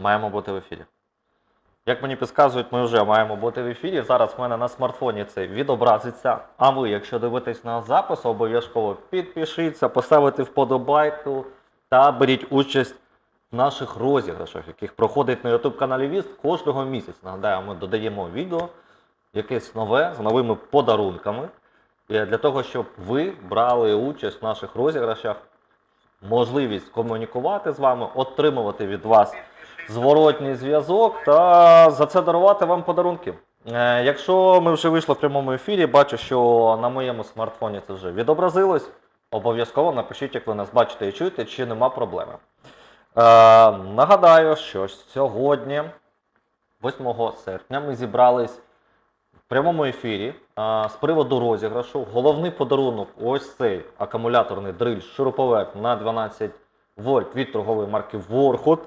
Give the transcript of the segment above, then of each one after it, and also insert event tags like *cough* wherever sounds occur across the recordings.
Маємо бути в ефірі. Як мені підказують, ми вже маємо бути в ефірі. Зараз в мене на смартфоні це відобразиться. А ви, якщо дивитесь на запис, обов'язково підпишіться, поставите вподобайку та беріть участь в наших розіграшах, яких проходить на YouTube каналі Віст кожного місяця. Нагадаю, ми додаємо відео якесь нове з новими подарунками. Для того, щоб ви брали участь в наших розіграшах, можливість комунікувати з вами, отримувати від вас зворотній зв'язок та за це дарувати вам подарунки. Е, якщо ми вже вийшли в прямому ефірі, бачу, що на моєму смартфоні це вже відобразилось. Обов'язково напишіть, як ви нас бачите і чуєте, чи нема проблеми. Е, нагадаю, що сьогодні, 8 серпня, ми зібрались в прямому ефірі а, з приводу розіграшу. Головний подарунок ось цей акумуляторний дриль шуруповерт на 12 вольт від торгової марки Ворхот.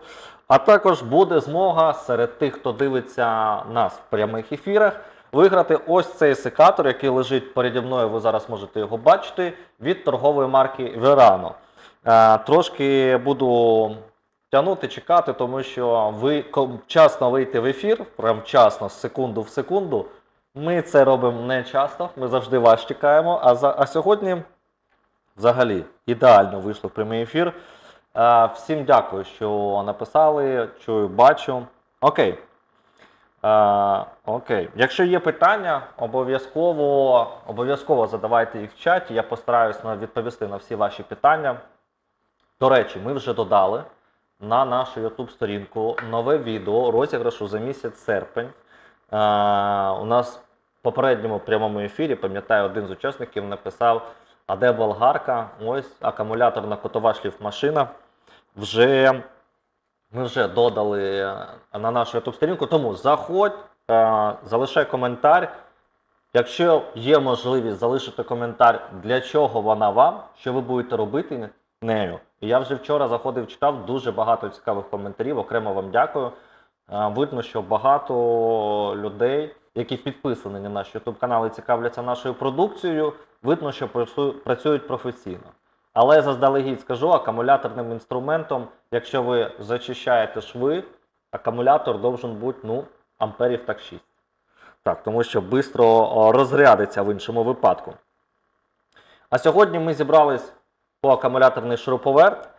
А також буде змога серед тих, хто дивиться нас в прямих ефірах, виграти ось цей секатор, який лежить переді мною. Ви зараз можете його бачити від торгової марки Verano. Е, Трошки буду тягнути, чекати, тому що ви вчасно вийти в ефір, прям вчасно, з секунду в секунду. Ми це робимо не часто, ми завжди вас чекаємо. А, за, а сьогодні взагалі ідеально вийшло в прямий ефір. Е, Всім дякую, що написали, чую, бачу. Окей. Е, окей. Якщо є питання, обов'язково, обов'язково задавайте їх в чаті. Я постараюсь відповісти на всі ваші питання. До речі, ми вже додали на нашу YouTube сторінку нове відео розіграшу за місяць серпень. Е, у нас в попередньому прямому ефірі, пам'ятаю, один з учасників написав, а де болгарка? Ось акумуляторна котова шліфмашина. Вже, ми вже додали е, на нашу YouTube сторінку, тому заходь, е, залишай коментар. Якщо є можливість залишити коментар, для чого вона вам, що ви будете робити нею. І я вже вчора заходив, читав дуже багато цікавих коментарів. Окремо вам дякую. Е, Видно, що багато людей, які підписані на наш YouTube канал і цікавляться нашою продукцією, видно, що працюють професійно. Але заздалегідь скажу, акумуляторним інструментом, якщо ви зачищаєте шви, акумулятор должен бути ну, амперів так 6. Так, тому що швидко розрядиться в іншому випадку. А сьогодні ми зібрались по акумуляторний шуруповерт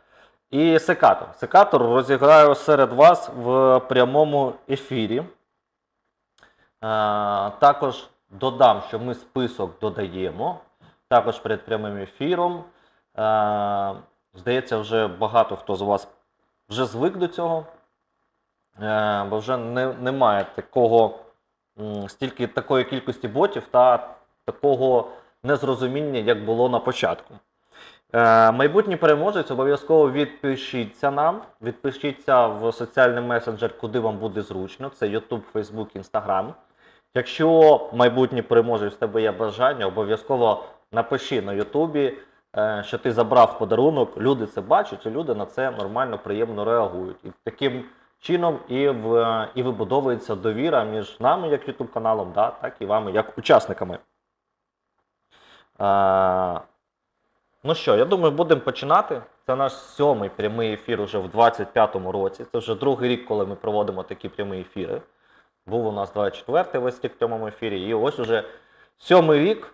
і секатор. Секатор розіграю серед вас в прямому ефірі. Е, також додам, що ми список додаємо. Також перед прямим ефіром. Е, здається, вже багато хто з вас вже звик до цього. Е, бо вже не, немає такого, стільки такої кількості ботів та такого незрозуміння, як було на початку. Е, майбутній переможець обов'язково відпишіться нам, відпишіться в соціальний месенджер, куди вам буде зручно. Це YouTube, Facebook, Instagram. Якщо майбутній переможець в тебе є бажання, обов'язково напиши на е, що ти забрав подарунок. Люди це бачать, і люди на це нормально, приємно реагують. І таким чином і, в, і вибудовується довіра між нами, як YouTube каналом, да, так і вами, як учасниками. Е, Ну що, я думаю, будемо починати. Це наш сьомий прямий ефір уже в 25-му році. Це вже другий рік, коли ми проводимо такі прямі ефіри. Був у нас 24-й весь в прямому ефірі. І ось уже сьомий рік, а,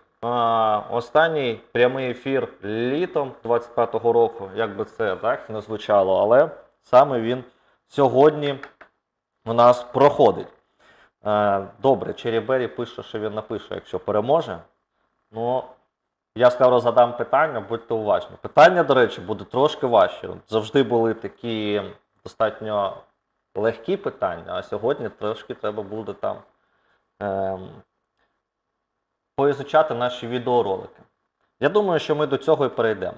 останній прямий ефір літом 25-го року. Як би це так не звучало, але саме він сьогодні у нас проходить. Е, Добре, Черібері пише, що він напише, якщо переможе. Ну, я скоро задам питання, будьте уважні. Питання, до речі, будуть трошки важчі. Завжди були такі достатньо легкі питання, а сьогодні трошки треба буде там ем, поізучати наші відеоролики. Я думаю, що ми до цього і перейдемо.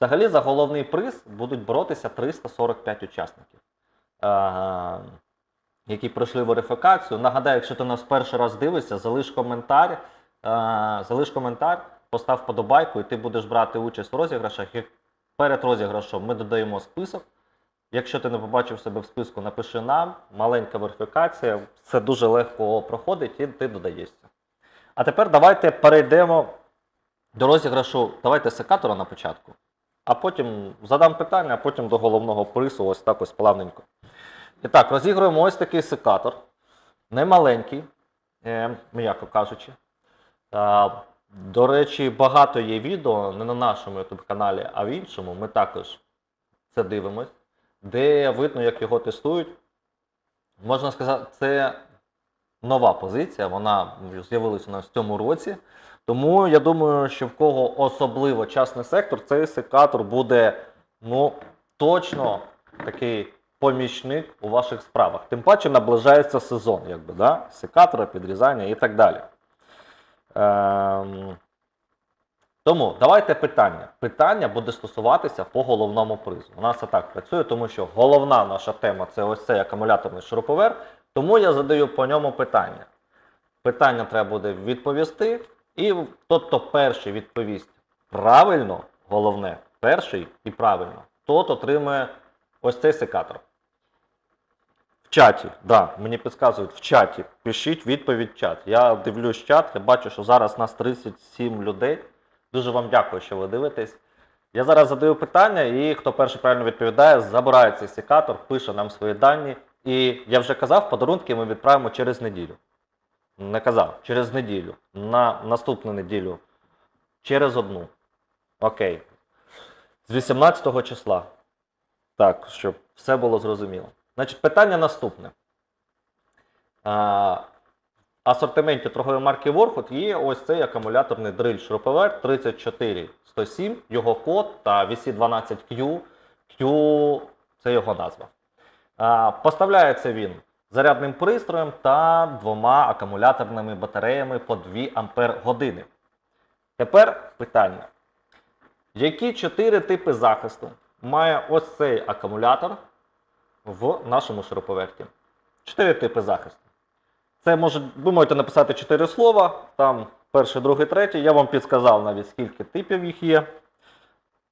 Взагалі, за головний приз будуть боротися 345 учасників, е, які пройшли верифікацію. Нагадаю, якщо ти нас перший раз дивишся, залиш коментар, е, залиш коментар, постав вподобайку, і ти будеш брати участь в розіграшах. І перед розіграшом ми додаємо список. Якщо ти не побачив себе в списку, напиши нам, маленька верифікація, це дуже легко проходить і ти додаєшся. А тепер давайте перейдемо до розіграшу. Давайте секатора на початку, а потім задам питання, а потім до головного призу, ось так ось плавненько. І так, розігруємо ось такий секатор. Немаленький, е, м'яко кажучи. Е, до речі, багато є відео не на нашому YouTube каналі, а в іншому. Ми також це дивимось, де видно, як його тестують. Можна сказати, це нова позиція, вона з'явилася у нас в цьому році. Тому я думаю, що в кого особливо частний сектор, цей секатор буде ну, точно такий помічник у ваших справах. Тим паче наближається сезон, якби, да? секатора, підрізання і так далі. Ем... Тому давайте питання. Питання буде стосуватися по головному призу. У нас це так працює, тому що головна наша тема це ось цей акумуляторний шуруповерт. Тому я задаю по ньому питання. Питання треба буде відповісти, і хто перший відповість правильно, головне, перший і правильно, тот отримує ось цей секатор. В чаті, да, мені підказують в чаті. Пишіть відповідь в чат. Я дивлюсь чат, я бачу, що зараз нас 37 людей. Дуже вам дякую, що ви дивитесь. Я зараз задаю питання, і хто перший правильно відповідає, забирає цей секатор, пише нам свої дані. І я вже казав, подарунки ми відправимо через неділю. Не казав, через неділю. На наступну неділю. Через одну. Окей. З 18 числа. Так, щоб все було зрозуміло. Значить, питання наступне. А, асортименті торгової марки Warhol є ось цей акумуляторний дриль шуруповерт 34107, його код та VC12Q. Q це його назва. Поставляється він зарядним пристроєм та двома акумуляторними батареями по 2 Ампер. Тепер питання. Які чотири типи захисту має ось цей акумулятор в нашому шуруповерті? Чотири типи захисту. Це може, ви можете написати чотири слова, там перший, другий, третій. Я вам підсказав навіть скільки типів їх є.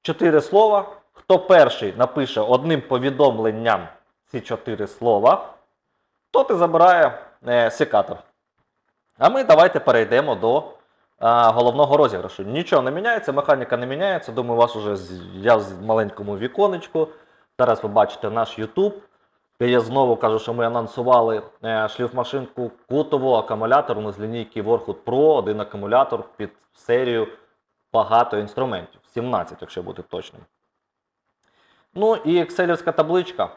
Чотири слова. Хто перший напише одним повідомленням ці чотири слова, то ти забирає е, секатор. А ми давайте перейдемо до а, головного розіграшу. Нічого не міняється, механіка не міняється. Думаю, у вас вже з- я в маленькому віконечку. Зараз ви бачите наш YouTube, де я знову кажу, що ми анонсували е, шліфмашинку кутову акумуляторну з лінійки Warhood Pro, один акумулятор під серію багато інструментів. 17, якщо бути точним. Ну і екселівська табличка.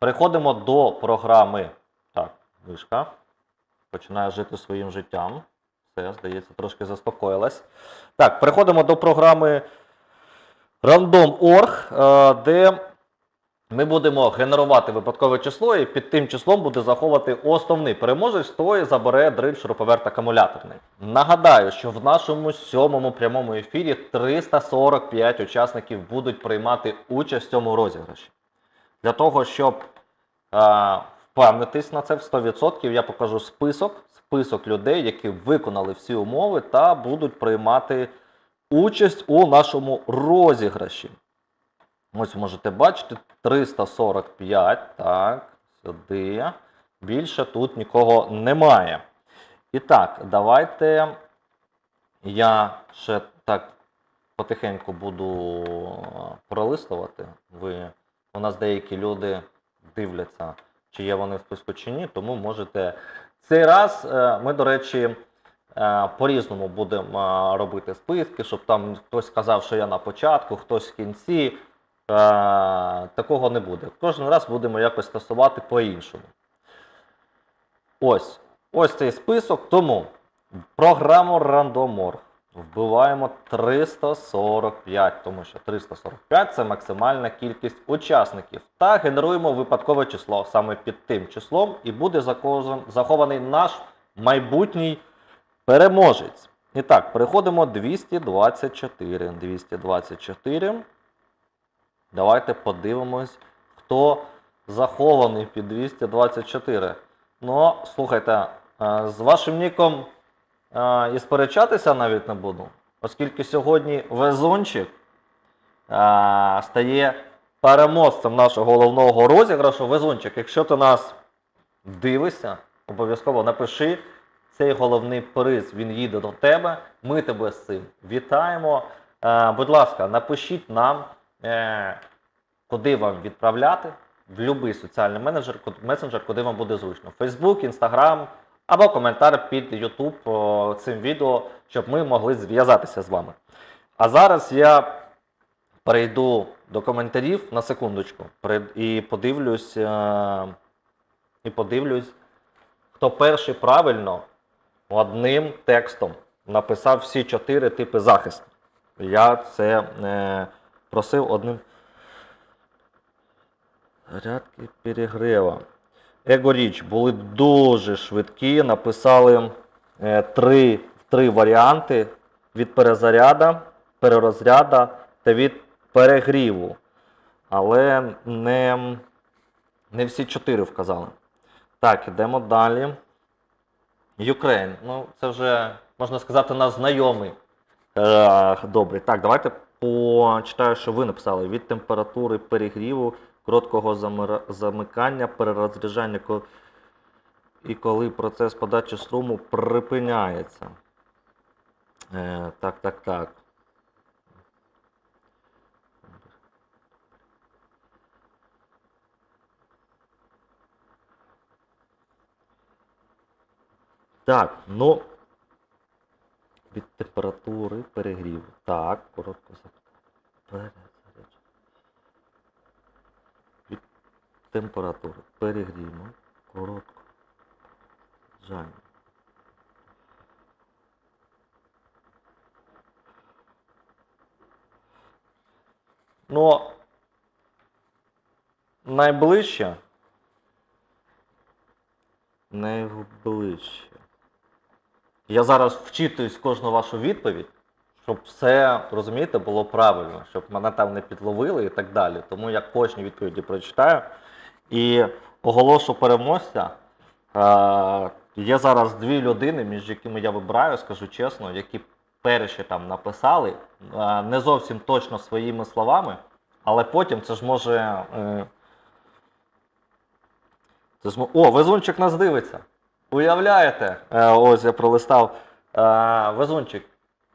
Переходимо до програми. Так, мишка. Починає жити своїм життям. Все, здається, трошки заспокоїлась. Так, переходимо до програми Random.org, е, де ми будемо генерувати випадкове число, і під тим числом буде заховати основний переможець, хто і забере дриль шуруповерт акумуляторний. Нагадаю, що в нашому сьомому прямому ефірі 345 учасників будуть приймати участь в цьому розіграші. Для того, щоб а, впевнитись на це в 100%, я покажу список, список людей, які виконали всі умови та будуть приймати участь у нашому розіграші. Ось можете бачити 345. Так, сюди. Більше тут нікого немає. І так, давайте я ще так потихеньку буду пролистувати. Ви, у нас деякі люди дивляться, чи є вони в списку чи ні, тому можете. Цей раз е, ми, до речі, е, по-різному будемо е, робити списки, щоб там хтось сказав, що я на початку, хтось в кінці. Такого не буде. Кожен раз будемо якось тасувати по-іншому. Ось. Ось цей список. Тому програму Randomorg вбиваємо 345, тому що 345 це максимальна кількість учасників. Та генеруємо випадкове число саме під тим числом, і буде захований наш майбутній переможець. І так, переходимо 224. 224. Давайте подивимось, хто захований під 224. Ну, слухайте, е, з вашим ніком і сперечатися навіть не буду, оскільки сьогодні везунчик е, стає переможцем нашого головного розіграшу. Везунчик, якщо ти нас дивишся, обов'язково напиши цей головний приз. Він їде до тебе. Ми тебе з цим вітаємо. Будь ласка, напишіть нам, е, куди вам відправляти в будь-який соціальний менеджер, месенджер, куди вам буде зручно. Facebook, Instagram або коментар під YouTube цим відео, щоб ми могли зв'язатися з вами. А зараз я перейду до коментарів на секундочку і подивлюсь, е, і подивлюсь, хто перший правильно одним текстом написав всі чотири типи захисту. Я це е, просив одним. Зарядки перегріва. Егоріч були дуже швидкі, написали е, три, три варіанти від перезаряда, перерозряда та від перегріву. Але не, не всі чотири вказали. Так, ідемо далі. Ukraine. Ну, це вже, можна сказати, наш знайомий. Добре. Так, давайте почитаю, що ви написали. Від температури перегріву, короткого замикання, перерозряджання і коли процес подачі струму припиняється. Е, так, так, так. Так, ну. Від температури перегріву. Так, коротко за- перезарядження. Від температури перегріву. Коротко. Жарення. Ну, найближче. Найближче. Я зараз вчитуюсь кожну вашу відповідь, щоб все, розумієте, було правильно, щоб мене там не підловили і так далі. Тому я кожні відповіді прочитаю. І оголошу переможця. Е, є зараз дві людини, між якими я вибираю, скажу чесно, які перші там написали, е, не зовсім точно своїми словами, але потім це ж може. Е, це ж О, везунчик нас дивиться. Уявляєте? Е, ось я пролистав. Е, везунчик,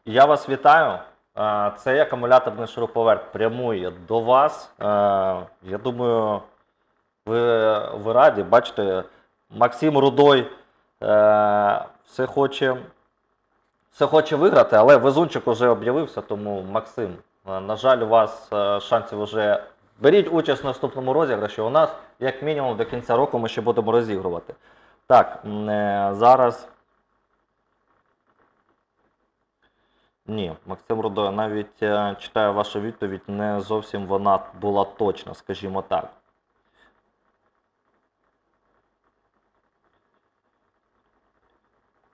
я вас вітаю. Е, цей акумуляторний шуруповерт прямує до вас. Е, я думаю, ви, ви раді. Бачите, Максим Рудой е, все хоче. Все хоче виграти, але везунчик вже об'явився, тому Максим, е, на жаль, у вас е, шансів вже. Беріть участь в наступному розіграші. У нас, як мінімум, до кінця року ми ще будемо розігрувати. Так, е, зараз. Ні, Максим Рудой, навіть е, читаю вашу відповідь, не зовсім вона була точна, скажімо так.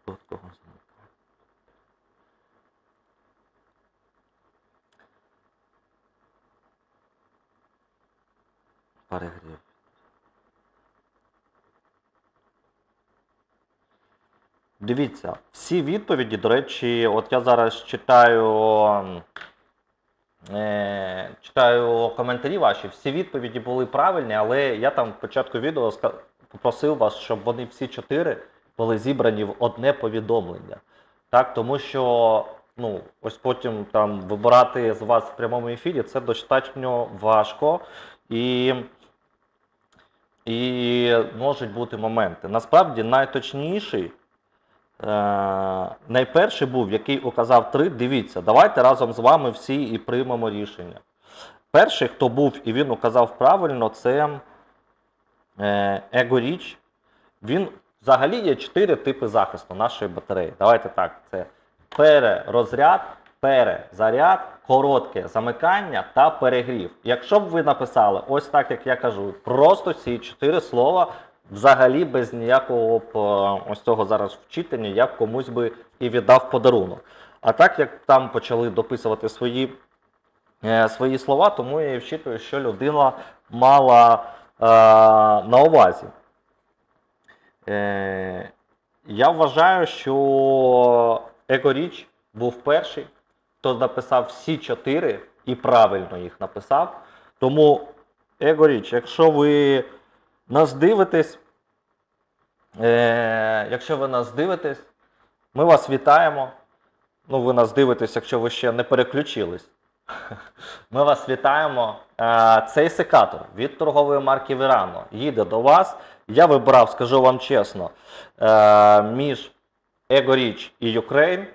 Короткого замикання. Перегрів. Дивіться, всі відповіді, до речі, от я зараз читаю, е, читаю коментарі ваші, всі відповіді були правильні, але я там в початку відео попросив вас, щоб вони всі чотири були зібрані в одне повідомлення. Так, тому що ну, ось потім там вибирати з вас в прямому ефірі це достатньо важко. І і можуть бути моменти. Насправді найточніший, е, найперший був, який указав три. Дивіться, давайте разом з вами всі і приймемо рішення. Перший, хто був і він указав правильно, це е, Егоріч. Він взагалі є чотири типи захисту нашої батареї. Давайте так: це перерозряд, перезаряд, коротке замикання та перегрів. Якщо б ви написали ось так, як я кажу, просто ці чотири слова, взагалі без ніякого б, е, ось цього зараз вчитання, я б комусь би і віддав подарунок. А так як там почали дописувати свої, е, свої слова, тому я і вчитую, що людина мала е, на увазі. Е, я вважаю, що Екоріч був перший, хто написав всі чотири і правильно їх написав. Тому, Егоріч, якщо ви нас дивитесь, е, якщо ви нас дивитесь, ми вас вітаємо. Ну, ви нас дивитесь, якщо ви ще не переключились. *laughs* Ми вас вітаємо. Е, Цей секатор від торгової марки Verano їде до вас. Я вибрав, скажу вам чесно, е, між Ego Rich і Ukraine.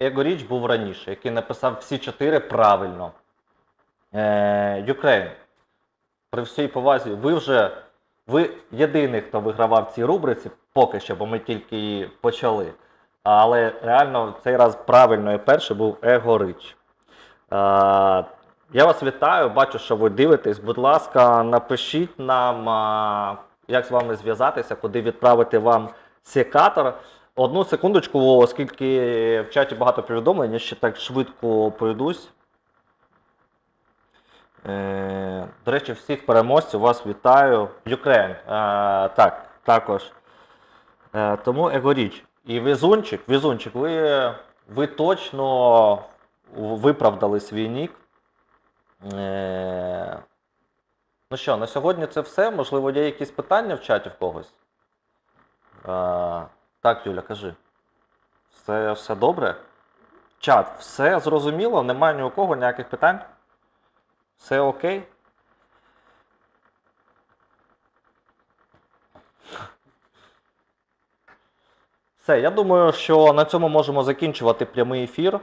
Ego Rich був раніше, який написав всі чотири правильно. Е, при всій повазі, ви вже ви єдиний, хто вигравав в цій рубриці, поки що, бо ми тільки її почали. Але реально цей раз правильно і перший був Rich. Е, Я вас вітаю, бачу, що ви дивитесь. Будь ласка, напишіть нам, як з вами зв'язатися, куди відправити вам секатор. Одну секундочку, оскільки в чаті багато повідомлень, я ще так швидко пройдусь. Е, До речі, всіх переможців вас вітаю. Ukraine. Е, Так, також. Е, Тому Егоріч. І Везунчик, Везунчик, ви, ви точно виправдали свій нік. Ну що, на сьогодні це все. Можливо, є якісь питання в чаті в когось? Так, Юля, кажи. Все, все добре? Чат, все зрозуміло? Немає ні у кого ніяких питань? Все окей? Все, я думаю, що на цьому можемо закінчувати прямий ефір.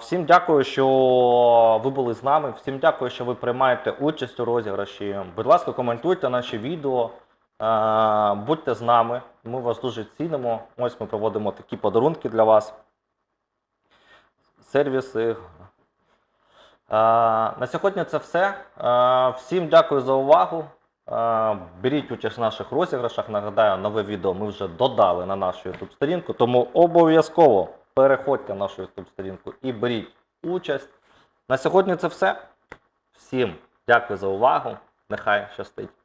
Всім дякую, що ви були з нами. Всім дякую, що ви приймаєте участь у розіграші. Будь ласка, коментуйте наші відео. А, Будьте з нами. Ми вас дуже цінимо. Ось ми проводимо такі подарунки для вас. Сервіси. На сьогодні це все. Всім дякую за увагу. Беріть участь в наших розіграшах. Нагадаю, нове відео ми вже додали на нашу YouTube сторінку, тому обов'язково переходьте на нашу YouTube сторінку і беріть участь. На сьогодні це все. Всім дякую за увагу. Нехай щастить.